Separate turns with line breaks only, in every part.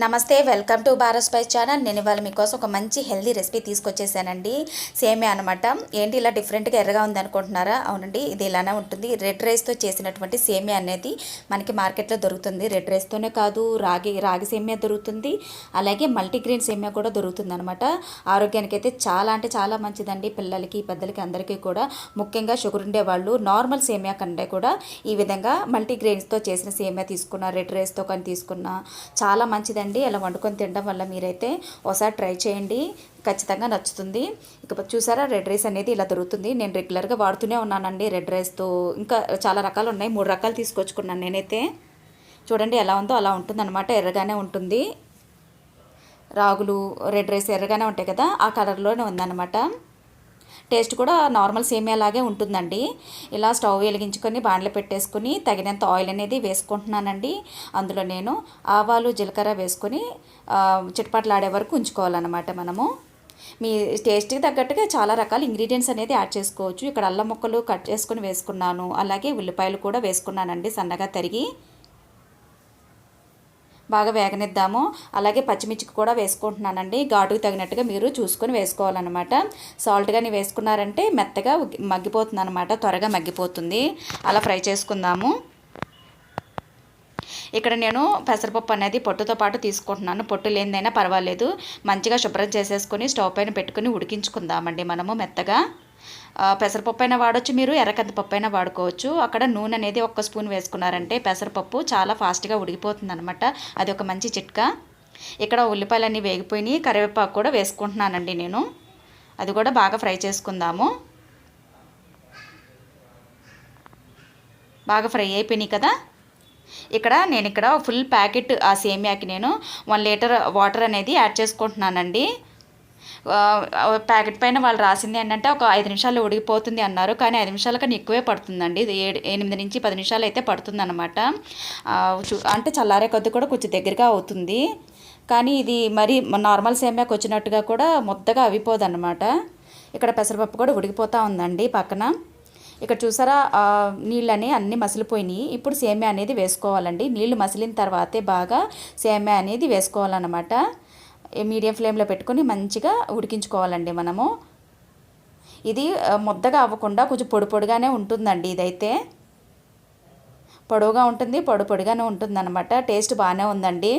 నమస్తే welcome to Bharat spice channel. నేను ఇవాళ మీకోసం ఒక మంచి హెల్దీ రెసిపీ తీసుకొచ్చేసానండి. సేమే అనమాట ఏంటి ఇలా డిఫరెంట్గా ఎర్రగా ఉందనుకుంటున్నారా? అవునండి ఇది ఇలానే ఉంటుంది. రెడ్ రైస్తో చేసినటువంటి సేమే అనేది మనకి మార్కెట్లో దొరుకుతుంది. రెడ్ రైస్తోనే కాదు రాగి రాగి సేమియా దొరుకుతుంది. అలాగే మల్టీగ్రెయిన్ సేమియా కూడా దొరుకుతుంది అనమాట ఆరోగ్యానికి అయితే చాలా అంటే చాలా మంచిదండి. పిల్లలకి పెద్దలకి అందరికీ కూడా. ముఖ్యంగా షుగర్ ఉండే వాళ్ళు నార్మల్ సేమియా కంటే కూడా ఈ విధంగా మల్టీగ్రెయిన్స్తో చేసిన సేమియా తీసుకున్న రెడ్ రైస్తో కానీ తీసుకున్న చాలా మంచిది మంచిదండి అలా వండుకొని తినడం వల్ల మీరైతే ఒకసారి ట్రై చేయండి. ఖచ్చితంగా నచ్చుతుంది. ఇక చూసారా? రెడ్ రైస్ అనేది ఇలా దొరుకుతుంది. నేను రెగ్యులర్గా వాడుతూనే ఉన్నానండి రెడ్ రైస్తో. ఇంకా చాలా రకాలు ఉన్నాయి. మూడు రకాలు తీసుకొచ్చుకున్నాను నేనైతే. చూడండి ఎలా ఉందో అలా ఉంటుందన్నమాట. ఎర్రగానే ఉంటుంది. రాగులు రెడ్ రైస్ ఎర్రగానే ఉంటాయి కదా? ఆ కలర్లోనే ఉందన్నమాట. టేస్ట్ కూడా నార్మల్ సేమియా లాగే ఉంటుందండి. ఇలా స్టవ్ వెలిగించుకొని బాండ్లు పెట్టేసుకుని తగినంత ఆయిల్ అనేది వేసుకుంటున్నానండి. అందులో నేను ఆవాలు జీలకర్ర వేసుకొని చిటపట్లాడే వరకు ఉంచుకోవాలన్నమాట మనము. మీ టేస్ట్కి తగ్గట్టుగా చాలా రకాల ఇంగ్రీడియంట్స్ అనేది యాడ్ చేసుకోవచ్చు. ఇక్కడ అల్లం ముక్కలు కట్ చేసుకొని వేసుకున్నాను. అలాగే ఉల్లిపాయలు కూడా వేసుకున్నానండి సన్నగా తరిగి. బాగా వేగనిద్దాము. అలాగే పచ్చిమిర్చికి కూడా వేసుకుంటున్నానండి. ఘాటుకు తగినట్టుగా మీరు చూసుకొని వేసుకోవాలన్నమాట. సాల్ట్ కానీ వేసుకున్నారంటే మెత్తగా మగ్గిపోతుంది అనమాట త్వరగా మగ్గిపోతుంది. అలా ఫ్రై చేసుకుందాము. ఇక్కడ నేను పెసరపప్పు అనేది పొట్టుతో పాటు తీసుకుంటున్నాను. పొట్టు లేనిదైనా పర్వాలేదు. మంచిగా శుభ్రం చేసేసుకొని స్టవ్ పైన పెట్టుకుని ఉడికించుకుందామండి మనము మెత్తగా. పెసరపప్పు అయినా వాడచ్చు మీరు ఎర్రకందిపప్పు అయినా వాడుకోవచ్చు. అక్కడ నూనె అనేది ఒక్క స్పూన్ వేసుకున్నారంటే పెసరపప్పు చాలా ఫాస్ట్గా ఉడికిపోతుంది అనమాట అది ఒక మంచి చిట్కా. ఇక్కడ ఉల్లిపాయలన్నీ వేగిపోయినాయి. కరివేపాకు కూడా వేసుకుంటున్నానండి నేను. అది కూడా బాగా ఫ్రై చేసుకుందాము. బాగా ఫ్రై అయిపోయినాయి కదా. ఇక్కడ నేను ఇక్కడ ఫుల్ ప్యాకెట్ ఆ సేమియాకి నేను వన్ లీటర్ వాటర్ అనేది యాడ్ చేసుకుంటున్నానండి. ప్యాకెట్ పైన వాళ్ళు రాసింది ఏంటంటే ఒక ఐదు నిమిషాలు ఉడికిపోతుంది అన్నారు. కానీ ఐదు నిమిషాల కన్నా ఎక్కువే పడుతుందండి. ఇది ఏడు ఎనిమిది నుంచి పది నిమిషాలు అయితే పడుతుంది అనమాట అంటే చల్లారే కొద్ది కూడా కొంచెం దగ్గరగా అవుతుంది. కానీ ఇది మరి నార్మల్ సేమ్యాకి వచ్చినట్టుగా కూడా ముద్దగా అవిపోదన్నమాట. ఇక్కడ పెసరపప్పు కూడా ఉడికిపోతూ ఉందండి పక్కన. ఇక్కడ చూసారా నీళ్ళని అన్నీ మసిలిపోయినాయి. ఇప్పుడు సేమ్యా అనేది వేసుకోవాలండి. నీళ్ళు మసిలిన తర్వాతే బాగా సేమ్యా అనేది వేసుకోవాలన్నమాట. మీడియం ఫ్లేమ్లో పెట్టుకొని మంచిగా ఉడికించుకోవాలండి మనము. ఇది ముద్దగా అవ్వకుండా కొంచెం పొడి పొడిగానే ఉంటుందండి ఇదైతే. పొడవుగా ఉంటుంది పొడి పొడిగానే ఉంటుందన్నమాట. టేస్ట్ బాగానే ఉందండి.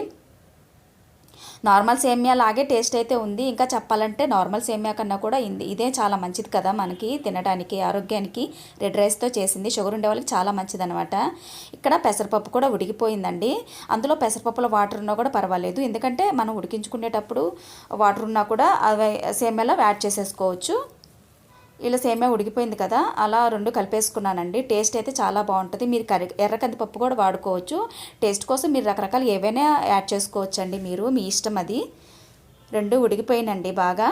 నార్మల్ సేమియా లాగే టేస్ట్ అయితే ఉంది. ఇంకా చెప్పాలంటే నార్మల్ సేమియా కన్నా కూడా ఇదే చాలా మంచిది కదా మనకి తినడానికి ఆరోగ్యానికి. రెడ్ రైస్తో చేసింది. షుగర్ ఉండే వాళ్ళకి చాలా మంచిది అనమాట ఇక్కడ పెసరపప్పు కూడా ఉడికిపోయిందండి. అందులో పెసరపప్పులో వాటర్ ఉన్నా కూడా పర్వాలేదు. ఎందుకంటే మనం ఉడికించుకునేటప్పుడు వాటర్ ఉన్నా కూడా అవి సేమియాలో యాడ్ చేసేసుకోవచ్చు. ఇలా సేమే ఉడికిపోయింది కదా అలా రెండు కలిపేసుకున్నానండి. టేస్ట్ అయితే చాలా బాగుంటుంది. మీరు కర్రీ ఎర్ర కందిపప్పు కూడా వాడుకోవచ్చు. టేస్ట్ కోసం మీరు రకరకాలు ఏవైనా యాడ్ చేసుకోవచ్చు అండి మీరు మీ ఇష్టం అది. రెండు ఉడికిపోయినండి బాగా.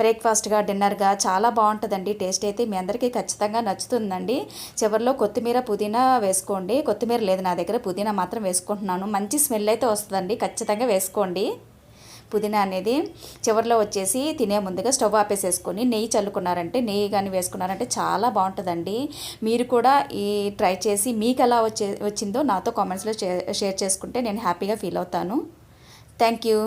బ్రేక్ఫాస్ట్గా డిన్నర్గా చాలా బాగుంటుందండి. టేస్ట్ అయితే మీ అందరికీ ఖచ్చితంగా నచ్చుతుందండి. చివరిలో కొత్తిమీర పుదీనా వేసుకోండి. కొత్తిమీర లేదు నా దగ్గర పుదీనా మాత్రం వేసుకుంటున్నాను. మంచి స్మెల్ అయితే వస్తుందండి. ఖచ్చితంగా వేసుకోండి. పుదీనా అనేది చివరిలో వచ్చేసి తినే ముందుగా స్టవ్ ఆపేసేసుకొని నెయ్యి చల్లుకున్నారంటే నెయ్యి కానీ వేసుకున్నారంటే చాలా బాగుంటుందండి. మీరు కూడా ఈ ట్రై చేసి మీకు ఎలా వచ్చే వచ్చిందో నాతో కామెంట్స్లో షేర్ చేసుకుంటే నేను హ్యాపీగా ఫీల్ అవుతాను. Thank you.